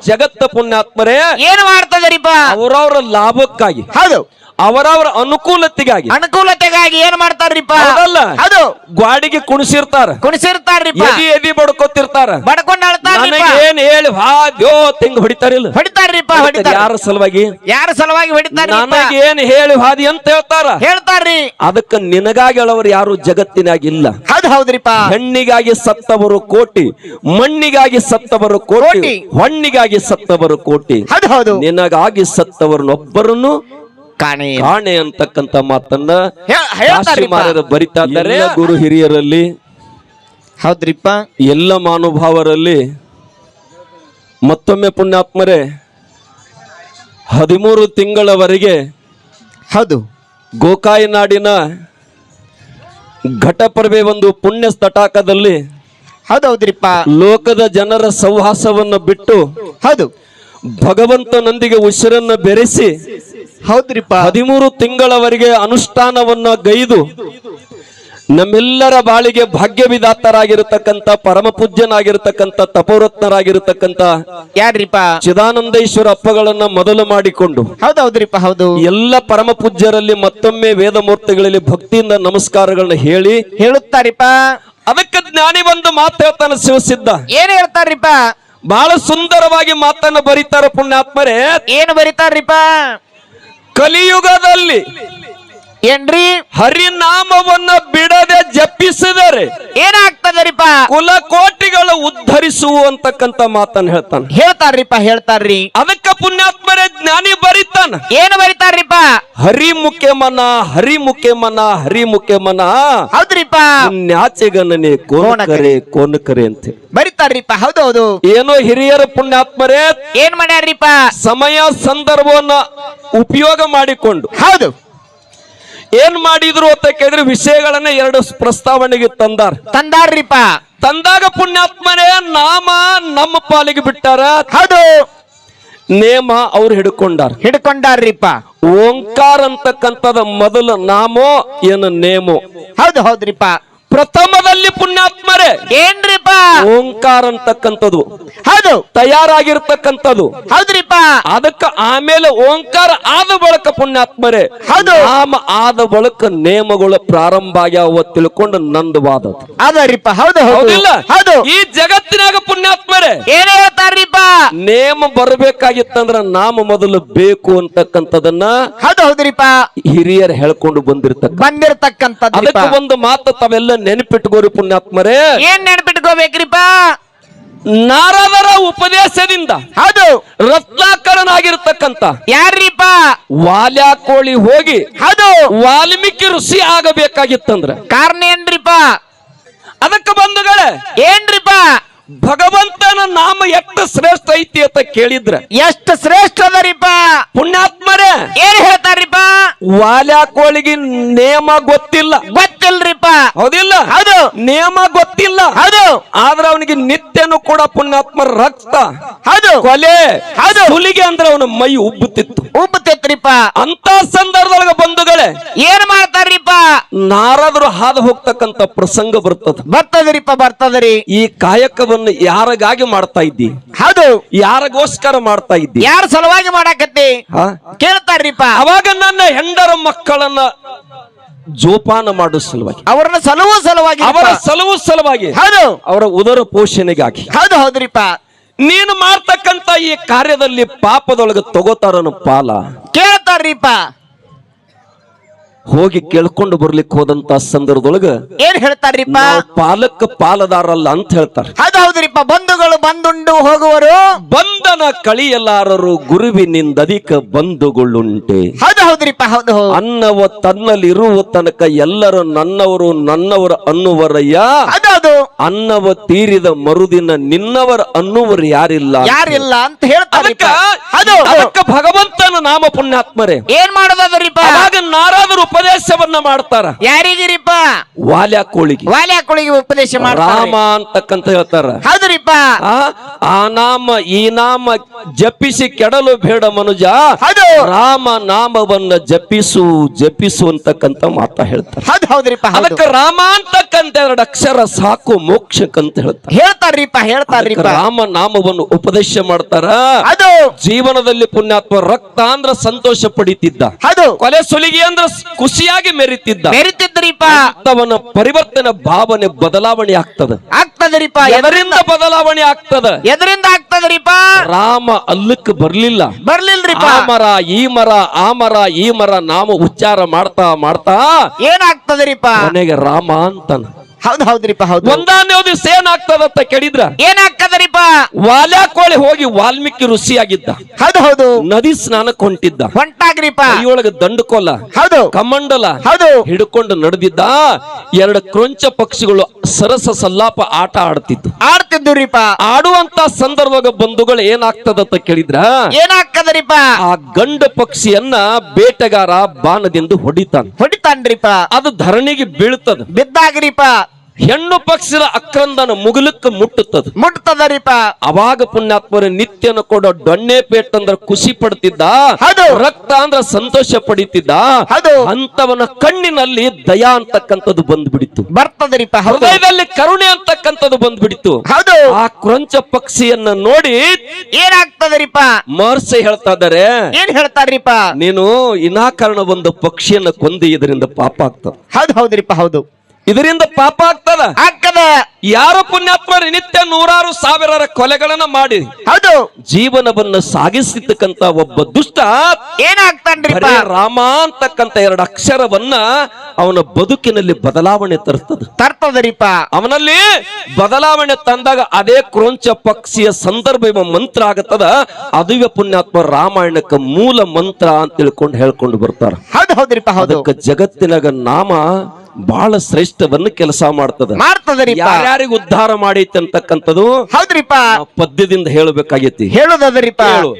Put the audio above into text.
ಜಗತ್ತ ಪುಣ್ಯಾತ್ಮರೇ ಏನ್ ಮಾಡ್ತದರಿಪ್ಪ ಅವರವರ ಲಾಭಕ್ಕಾಗಿ. ಹೌದು. ಅವರವರ ಅನುಕೂಲತೆಗಾಗಿ. ಅನುಕೂಲತೆಗಾಗಿ ಏನ್ ಮಾಡ್ತಾರ್ರಿಪ್ಪ? ಹೌದಲ್ಲ? ಅದು ಗ್ವಾಡಿಗೆ ಕುಣಿಸಿರ್ತಾರ. ಕುಣಿಸಿರ್ತಾರ್ರಿಪ್ಪ. ಎದಿ ಎದಿ ಬಡ್ಕೋತಿರ್ತಾರ. ಬಡ್ಕೊಂಡ್ ಏನ್ ಹೇಳಿ ಹಾದ್ಯೋ ತಿಂಗ್ ಹೊಡಿತಾರಿಲ್ಲ ಹೊಡಿತಾರ್ರಿಪ್ಪ ಹೊಡಿತಾರ ಯಾರ ಸಲುವಾಗಿ? ಯಾರ ಸಲುವಾಗಿ ಹೊಡಿತಾರ ನನಗೆ ಏನ್ ಹೇಳಿ ಹಾದಿ ಅಂತ ಹೇಳ್ತಾರ. ಹೇಳ್ತಾರ್ರಿ. ಅದಕ್ಕ ನಿನಗಾಗಿ ಹೇಳೋರು ಯಾರು ಜಗತ್ತಿನಾಗಿಲ್ಲ ಹೌದು ಹೌದ್ರಿಪ್ಪ. ಹೆಣ್ಣಿಗಾಗಿ ಸತ್ತವರು ಕೋಟಿ ಮಣ್ಣಿಗಾಗಿ ಸತ್ತವರು ಕೋಟಿ ಹಣ್ಣಿಗಾಗಿ ಸತ್ತವರು ಕೋಟಿ. ಹೌದು. ನಿನಗಾಗಿ ಸತ್ತವರನ್ನೊಬ್ಬರನ್ನು ಕಾಣಿ ಕಾಣೆ ಅಂತಕ್ಕಂತ ಮಾತನ್ನ ಬರಿತಾ ಇದ್ದಾರೆ. ಗುರು ಹಿರಿಯರಲ್ಲಿ ಹೌದ್ರಿಪ್ಪ. ಎಲ್ಲ ಮಾನುಭಾವರಲ್ಲಿ ಮತ್ತೊಮ್ಮೆ ಪುಣ್ಯಾತ್ಮರೇ ಹದಿಮೂರು ತಿಂಗಳವರೆಗೆ ಹೌದು. ಗೋಕಾಯಿ ನಾಡಿನ ಘಟಪರ್ವೆ ಒಂದು ಪುಣ್ಯ ತಟಾಕದಲ್ಲಿ ಹೌದೌದ್ರಿಪ್ಪ ಹೌದ್ರಿಪ್ಪ. ಲೋಕದ ಜನರ ಸೌಹಾಸವನ್ನು ಬಿಟ್ಟು ಹೌದು. ಭಗವಂತನೊಂದಿಗೆ ಉಸಿರನ್ನು ಬೆರೆಸಿ ಹೌದ್ರಿಪ್ಪ. ಹದಿಮೂರು ತಿಂಗಳವರೆಗೆ ಅನುಷ್ಠಾನವನ್ನ ಗೈದು ನಮ್ಮೆಲ್ಲರ ಬಾಳಿಗೆ ಭಾಗ್ಯ ವಿಧಾತರಾಗಿರತಕ್ಕಂತ ಪರಮ ಪೂಜ್ಯನಾಗಿರತಕ್ಕಂತ ತಪೋರತ್ನರಾಗಿರತಕ್ಕಂತ ಯಾರ್ರಿಪ್ಪ? ಚಿದಾನಂದೇಶ್ವರ ಅಪ್ಪಗಳನ್ನ ಮೊದಲು ಮಾಡಿಕೊಂಡು ಹೌದು ಹೌದ್ರಿಪ್ಪ ಹೌದು. ಎಲ್ಲ ಪರಮ ಪೂಜ್ಯರಲ್ಲಿ ಮತ್ತೊಮ್ಮೆ ವೇದಮೂರ್ತಿಗಳಲ್ಲಿ ಭಕ್ತಿಯಿಂದ ನಮಸ್ಕಾರಗಳನ್ನ ಹೇಳಿ ಹೇಳುತ್ತಾರಿಪ್ಪ. ಅದಕ್ಕೆ ಜ್ಞಾನಿ ಒಂದು ಮಾತು ಹೇಳ್ತಾನೆ ಶಿವಸಿದ್ಧ. ಏನ್ ಹೇಳ್ತಾರ್ರಿಪ್ಪ ಬಹಳ ಸುಂದರವಾಗಿ ಮಾತನ್ನ ಬರೀತಾರ ಪುಣ್ಯಾತ್ಮರೇ. ಏನ್ ಬರಿತಾರ್ರಿಪ್ಪ? ಕಲಿಯುಗದಲ್ಲಿ ಏನ್ರಿ? ಹರಿನಾಮವನ್ನ ಬಿಡದೆ ಜಪಿಸಿದರೆ ಏನಾಗ್ತದರಿಪ ಕುಲಕೋಟಿಗಳು ಉದ್ಧರಿಸುವಂತಕ್ಕಂತ ಮಾತನ್ನ ಹೇಳ್ತಾನೆ. ಹೇಳ್ತಾರ್ರಿಪ್ಪ ಹೇಳ್ತಾರ್ರಿ. ಅದಕ್ಕ ಪುಣ್ಯಾತ್ಮರೇ ಜ್ಞಾನಿ ಬರೀತಾನ. ಏನ್ ಬರಿತಾರ್ರಿಪ್ಪ? ಹರಿ ಮುಖ್ಯ ಮನ ಹರಿ ಮುಖ್ಯ ಮನ ಹರಿ ಮುಖ್ಯ ಮನ. ಹೌದ್ರಿಪ್ಪ. ಪುಣ್ಯಾಚೆಗನನೆ ಕೋನಕರೆ ಕೋನಕರೆ ಅಂತ. ಬರೀತಾರ್ರಿಪ್ಪ ಹೌದು ಹೌದು ಏನೋ ಹಿರಿಯರ ಪುಣ್ಯಾತ್ಮರೇ? ಏನ್ ಮಾಡ್ಯಾರ್ರಿಪ್ಪ? ಸಮಯ ಸಂದರ್ಭವನ್ನ ಉಪಯೋಗ ಮಾಡಿಕೊಂಡು. ಹೌದು. ಏನ್ ಮಾಡಿದ್ರು ಅಂತ ಕೇಳಿದ್ರೆ ವಿಷಯಗಳನ್ನ ಎರಡು ಪ್ರಸ್ತಾವನೆಗೆ ತಂದಾರ. ತಂದಾರ್ರಿಪ್ಪ. ತಂದಾಗ ಪುಣ್ಯಾತ್ಮನೇ ನಾಮ ನಮ್ಮ ಪಾಲಿಗೆ ಬಿಟ್ಟಾರ. ಹೌದು. ನೇಮ ಅವ್ರು ಹಿಡ್ಕೊಂಡಾರ. ಹಿಡ್ಕೊಂಡಾರ್ರಿಪ್ಪ. ಓಂಕಾರ ಅಂತಕ್ಕಂಥದ ಮೊದಲ ನಾಮೋ ಏನು ನೇಮೋ? ಹೌದು ಹೌದ್ರಿಪ್ಪ. ಪ್ರಥಮದಲ್ಲಿ ಪುಣ್ಯಾತ್ಮರೇ. ಏನ್ರಿಪ್ಪ? ಓಂಕಾರ ಅಂತಕ್ಕಂಥದ್ದು ಹೌದು. ತಯಾರಾಗಿರ್ತಕ್ಕಂಥದ್ದು. ಹೌದ್ರಿಪ್ಪ. ಅದಕ್ಕ ಆಮೇಲೆ ಓಂಕಾರ ಆದ ಬಳಕ ಪುಣ್ಯಾತ್ಮರೇ. ಹೌದು. ನಾಮ ಆದ ಬಳಕ ನೇಮಗಳು ಪ್ರಾರಂಭ ಆಗ್ಯಾವ ತಿಳ್ಕೊಂಡು ನಂದವಾದ ಅದರಿಪ್ಪ. ಹೌದು ಹೌದು. ಹೌದಿಲ್ಲ? ಹೌದು. ಈ ಜಗತ್ತಿನಾಗ ಪುಣ್ಯಾತ್ಮರೇ. ಏನ್ ಹೇಳ್ತಾರ್ರಿಪ್ಪ. ನೇಮ ಬರಬೇಕಾಗಿತ್ತಂದ್ರ ನಾಮ ಮೊದಲು ಬೇಕು ಅಂತಕ್ಕಂಥದನ್ನ ಹೌದು ಹೌದ್ರಿಪ್ಪ. ಹಿರಿಯರು ಹೇಳ್ಕೊಂಡು ಬಂದಿರ್ತಕ್ಕ. ಬಂದಿರತಕ್ಕಂಥ ಅದಕ್ಕೆ ಒಂದು ಮಾತು ತಾವೆಲ್ಲ ನೆನಪಿಟ್ಕೋರಿ ಪುಣ್ಯಾತ್ಮರೇ. ಏನ್ ನೆನ್ಪಿಟ್ಕೋಬೇಕ್ರಿಪ್ಪ ನಾರದರ ಉಪದೇಶದಿಂದ ಹೌದು. ರತ್ನಾಕರನಾಗಿರ್ತಕ್ಕಂಥ ವಾಲ್ಯ ಕೋಳಿ ಹೋಗಿ ಹೌದು. ವಾಲ್ಮೀಕಿ ಋಷಿ ಆಗಬೇಕಾಗಿತ್ತಂದ್ರ. ಕಾರಣ ಏನ್ರಿಪ ಅದಕ್ಕೆ ಬಂಧುಗಳೇ ಏನ್ರಿಪ ಭಗವಂತನ ನಾಮ ಎಷ್ಟು ಶ್ರೇಷ್ಠ ಐತಿ ಅಂತ ಕೇಳಿದ್ರ ಎಷ್ಟು ಶ್ರೇಷ್ಠ ಅದರಿಪ್ಪ? ಪುಣ್ಯಾತ್ಮರೇ ಏನ್ ವಾಲ್ಯಾಕೋಳಿಗೆ ನೇಮ ಗೊತ್ತಿಲ್ಲ. ಗೊತ್ತಿಲ್ರಿಪ್ಪ. ಹೌದಿಲ್ಲ? ಹೌದು. ನೇಮ ಗೊತ್ತಿಲ್ಲ. ಹೌದು. ಆದ್ರೆ ಅವನಿಗೆ ನಿತ್ಯನು ಕೂಡ ಪುಣ್ಯಾತ್ಮ ರಕ್ತ. ಹೌದು. ಕೊಲೆ. ಹೌದು. ಹುಲಿಗೆ ಅಂದ್ರೆ ಅವನು ಮೈ ಉಬ್ಬುತ್ತಿತ್ತು. ಉಬ್ಬುತ್ತೈತ್ರಿಪ್ಪ ಅಂತ ಸಂದರ್ಭದೊಳಗ ಬಂಧುಗಳೇ ಏನ್ ಮಾಡ್ತಾರ್ರಿಪ್ಪ ನಾರದರು ಹಾದು ಹೋಗ್ತಕ್ಕಂತ ಪ್ರಸಂಗ ಬರ್ತದ. ಬರ್ತದ್ರಿಪ್ಪ ಬರ್ತದ್ರಿ. ಈ ಕಾಯಕವನ್ನು ಯಾರಿಗಾಗಿ ಮಾಡ್ತಾ ಇದ್ದಿ? ಹೌದು. ಯಾರಿಗೋಸ್ಕರ ಮಾಡ್ತಾ ಇದ್ದಿ? ಯಾರ ಸಲುವಾಗಿ ಮಾಡಾಕತ್ತಿ? ಕೇಳ್ತಾರ್ರಿಪ್ಪ ಅವಾಗ ನನ್ನ ಹೆಂಡರ ಮಕ್ಕಳನ್ನ ಜೋಪಾನ ಮಾಡೋ ಸಲುವಾಗಿ. ಅವರನ್ನ ಸಲುವ ಸಲುವಾಗಿ ಅವರ ಸಲುವ ಸಲುವಾಗಿ. ಹೌದು. ಅವರ ಉದರ ಪೋಷಣೆಗಾಗಿ. ಹೌದು ಹೌದ್ರಿಪ್ಪ ನೀನು ಮಾಡ್ತಕ್ಕಂತ ಈ ಕಾರ್ಯದಲ್ಲಿ ಪಾಪದೊಳಗೆ ತಗೋತಾರನು ಪಾಲ. ಕೇಳ್ತಾರ್ರಿಪ್ಪ ಹೋಗಿ ಕೇಳ್ಕೊಂಡು ಬರ್ಲಿಕ್ಕೆ ಹೋದಂತ ಸಂದರ್ಭದೊಳಗ ಏನ್ ಹೇಳ್ತಾರ್ರಿಪ್ಪ? ಪಾಲಕ ಪಾಲದಾರಲ್ಲ ಅಂತ ಹೇಳ್ತಾರೆ. ಹೌದು ಹೌದ್ರಿಪ್ಪ ಬಂಧುಗಳು ಬಂದುಂಡು ಹೋಗುವರು. ಬಂಧನ ಕಳಿಯಲಾರರು ಗುರುವಿನಿಂದಧಿಕ ಬಂಧುಗಳುಂಟೆ. ಹೌದು ಹೌದ್ರಿಪ್ಪ ಹೌದು ಅನ್ನವ ತನ್ನಲ್ಲಿರುವ ತನಕ ಎಲ್ಲರೂ ನನ್ನವರು ನನ್ನವರು ಅನ್ನುವರಯ್ಯ. ಹೌದು ಅನ್ನವ ತೀರಿದ ಮರುದಿನ ನಿನ್ನವರ ಅನ್ನುವರು ಯಾರಿಲ್ಲ ಯಾರಿಲ್ಲ ಅಂತ ಹೇಳ್ತಾರೆ ಅದಕ್ಕ ಭಗವಂತನ ನಾಮ ಪುಣ್ಯಾತ್ಮರೇ. ಏನ್ ಮಾಡೋದ್ರಿಪ್ಪ ಅವಾಗ ನಾರಾದರು ಉಪದೇಶವನ್ನ ಮಾಡ್ತಾರ. ಯಾರಿಗಿರಿಪ್ಪ? ವಾಲ್ಯ ಕೋಳಿಗೆ ವಾಲ್ಯ ಕುಳಿಗೆ ಉಪದೇಶ ಮಾಡ್ತಾರ. ರಾಮ ಅಂತಕ್ಕಂತ ಹೇಳ್ತಾರ. ಹೌದ್ರಿಪ್ಪ. ಆ ನಾಮ ಈ ನಾಮ ಜಪಿಸಿ ಕೆಡಲು ಬೇಡ ಮನುಜ. ರಾಮ ನಾಮವನ್ನ ಜಪಿಸು ಜಪಿಸು ಅಂತಕ್ಕಂತ ಮಾತ ಹೇಳ್ತಾರೆ. ಅದಕ್ಕೆ ರಾಮ ಅಂತಕ್ಕಂತ ಎರಡು ಅಕ್ಷರ ಸಾಕು ಮೋಕ್ಷಕ್ಕಂತ ಹೇಳ್ತಾರೆ. ಹೇಳ್ತಾರ್ರಿಪ್ಪ ಹೇಳ್ತಾರ ಹೇಳ್ತಾರ್ರಿಪ್ಪ ರಾಮ ನಾಮವನ್ನು ಉಪದೇಶ ಮಾಡ್ತಾರ. ಅದು ಜೀವನದಲ್ಲಿ ಪುಣ್ಯಾತ್ಮ ರಕ್ತ ಅಂದ್ರ ಸಂತೋಷ ಪಡಿತಿದ್ದ. ಅದು ಕೊಲೆ ಸುಲಿಗೆ ಅಂದ್ರ ಖುಷಿಯಾಗಿ ಮೆರಿತಿದ್ದ. ಮೆರಿತಿದ್ರಿಪ್ಪ ಅವನ ಪರಿವರ್ತನೆ ಭಾವನೆ ಬದಲಾವಣೆ ಆಗ್ತದ. ಆಗ್ತದ್ರಿಪ್ಪ ಎದರಿಂದ ಬದಲಾವಣೆ ಆಗ್ತದ? ಎದರಿಂದ ಆಗ್ತದ್ರಿಪ್ಪ ರಾಮ ಅಲ್ಲಕ್ಕೆ ಬರ್ಲಿಲ್ಲ. ಬರ್ಲಿಲ್ರಿಪ್ಪ ಆ ಮರ ಈ ಮರ ಆ ಮರ ಈ ಮರ ನಾಮ ಉಚ್ಚಾರ ಮಾಡ್ತಾ ಮಾಡ್ತಾ ಏನಾಗ್ತದ್ರಿಪ್ಪ ಕೊನೆಗೆ ರಾಮ ಅಂತಾನ. ಹೌದ್ ಹೌದ್ರಿಪ್ಪ ಹೌದು. ಒಂದಾನೇ ದಿವಸ ಏನಾಗ್ತದಂತ ಕೇಳಿದ್ರ? ಏನಾಗ್ತದ್ರಿಪ್ಪ? ವಾಲ್ಯ ಕೋಳಿ ಹೋಗಿ ವಾಲ್ಮೀಕಿ ಋಷಿಯಾಗಿದ್ದ. ಹೌದು ಹೌದು. ನದಿ ಸ್ನಾನಕ್ಕೆ ಹೊಂಟಿದ್ದ. ಹೊಂಟಾಗ್ರಿಪ್ಪ. ಕೈಯೊಳಗೆ ದಂಡುಕೋಲ ಹೌದು. ಕಮಂಡಲ ಹೌದು. ಹಿಡ್ಕೊಂಡು ನಡೆದಿದ್ದ. ಎರಡು ಕ್ರೊಂಚ ಪಕ್ಷಿಗಳು ಸರಸ ಸಲ್ಲಾಪ ಆಟ ಆಡ್ತಿದ್ದು. ಆಡ್ತಿದ್ದುರಿಪ್ಪ. ಆಡುವಂತ ಸಂದರ್ಭದ ಬಂಧುಗಳು ಏನಾಗ್ತದಂತ ಕೇಳಿದ್ರ? ಏನಾಗ್ತದ್ರಿಪ್ಪ? ಆ ಗಂಡ ಪಕ್ಷಿಯನ್ನ ಬೇಟೆಗಾರ ಬಾಣದಿಂದ ಹೊಡಿತಾನ. ಹೊಡಿತಾನ್ರಿಪ್ಪ. ಅದು ಧರಣಿಗೆ ಬೀಳ್ತದ. ಬಿದ್ದಾಗ್ರಿಪ್ಪ. ಹೆಣ್ಣು ಪಕ್ಷದ ಅಕ್ರಂದನ ಮುಗುಲಕ್ಕೆ ಮುಟ್ಟುತ್ತದೆ. ಮುಟ್ಟುತ್ತದರಿಪ ಅವಾಗ ಪುಣ್ಯಾತ್ಮರ ನಿತ್ಯನ ಕೊಡೋ ಡೊಣ್ಣೆ ಪೇಟ್ ಅಂದ್ರ ಖುಷಿ ಪಡ್ತಿದ್ದ. ರಕ್ತ ಅಂದ್ರ ಸಂತೋಷ ಪಡಿತಿದ್ದ. ಅಂತವನ ಕಣ್ಣಿನಲ್ಲಿ ದಯಾ ಅಂತಕ್ಕಂಥದ್ದು ಬಂದ್ಬಿಡಿತು. ಬರ್ತದರಿಪ ಹೌದು. ಹೃದಯದಲ್ಲಿ ಕರುಣೆ ಅಂತಕ್ಕಂಥದ್ದು ಬಂದ್ಬಿಡಿತು. ಹೌದು. ಆ ಕ್ರಂಚ ಪಕ್ಷಿಯನ್ನ ನೋಡಿ ಏನಾಗ್ತದರಿಪ ಮಹರ್ಷಿ ಹೇಳ್ತಾ ಇದಾರೆ ಏನ್ ಹೇಳ್ತಾರ್ರಿಪ ನೀನು ಇನಾಕರಣ ಒಂದು ಪಕ್ಷಿಯನ್ನ ಕೊಂದಿ ಇದರಿಂದ ಪಾಪ ಆಗ್ತದೆ. ಹೌದು ಹೌದ್ರಿಪ ಹೌದು. ಇದರಿಂದ ಪಾಪ ಆಗ್ತದ? ಆಗ್ತದ. ಯಾರು ಪುಣ್ಯಾತ್ಮರು ನಿತ್ಯ ನೂರಾರು ಸಾವಿರರ ಕೊಲೆಗಳನ್ನ ಮಾಡಿ ಹೌದು. ಜೀವನವನ್ನ ಸಾಗಿಸಿರ್ತಕ್ಕಂತ ಒಬ್ಬ ದುಷ್ಟ ಏನಾಗ್ತಾನ್ರಿ ರಾಮ ಅಂತಕ್ಕಂತ ಎರಡು ಅಕ್ಷರವನ್ನ ಅವನ ಬದುಕಿನಲ್ಲಿ ಬದಲಾವಣೆ ತರ್ತದ. ತರ್ತದರಿಪ್ಪ. ಅವನಲ್ಲಿ ಬದಲಾವಣೆ ತಂದಾಗ ಅದೇ ಕ್ರೋಂಚ ಪಕ್ಷಿಯ ಸಂದರ್ಭ ಎಂಬ ಮಂತ್ರ ಆಗತ್ತದ ಅದುವೆ ಪುಣ್ಯಾತ್ಮ ರಾಮಾಯಣಕ್ಕೆ ಮೂಲ ಮಂತ್ರ ಅಂತ ತಿಳ್ಕೊಂಡು ಹೇಳ್ಕೊಂಡು ಬರ್ತಾರ. ಹೌದು ಹೌದ್ರಿಪ್ಪ ಹೌದು. ಅದಕ್ಕೆ ಜಗತ್ತಿನಾಗ ನಾಮ ಬಹಳ ಶ್ರೇಷ್ಠವನ್ನು ಕೆಲಸ ಮಾಡ್ತದ. ಯಾರ್ಯಾರಿಗೆ ಉದ್ಧಾರ ಮಾಡೈತೆ ಅಂತಕ್ಕಂಥದ್ದು ಹೌದ್ರಿಪ್ಪ. ಪದ್ಯದಿಂದ ಹೇಳಬೇಕಾಗೈತಿ. ಹೇಳುದದರಿಪ್ಪ. ಹೇಳು.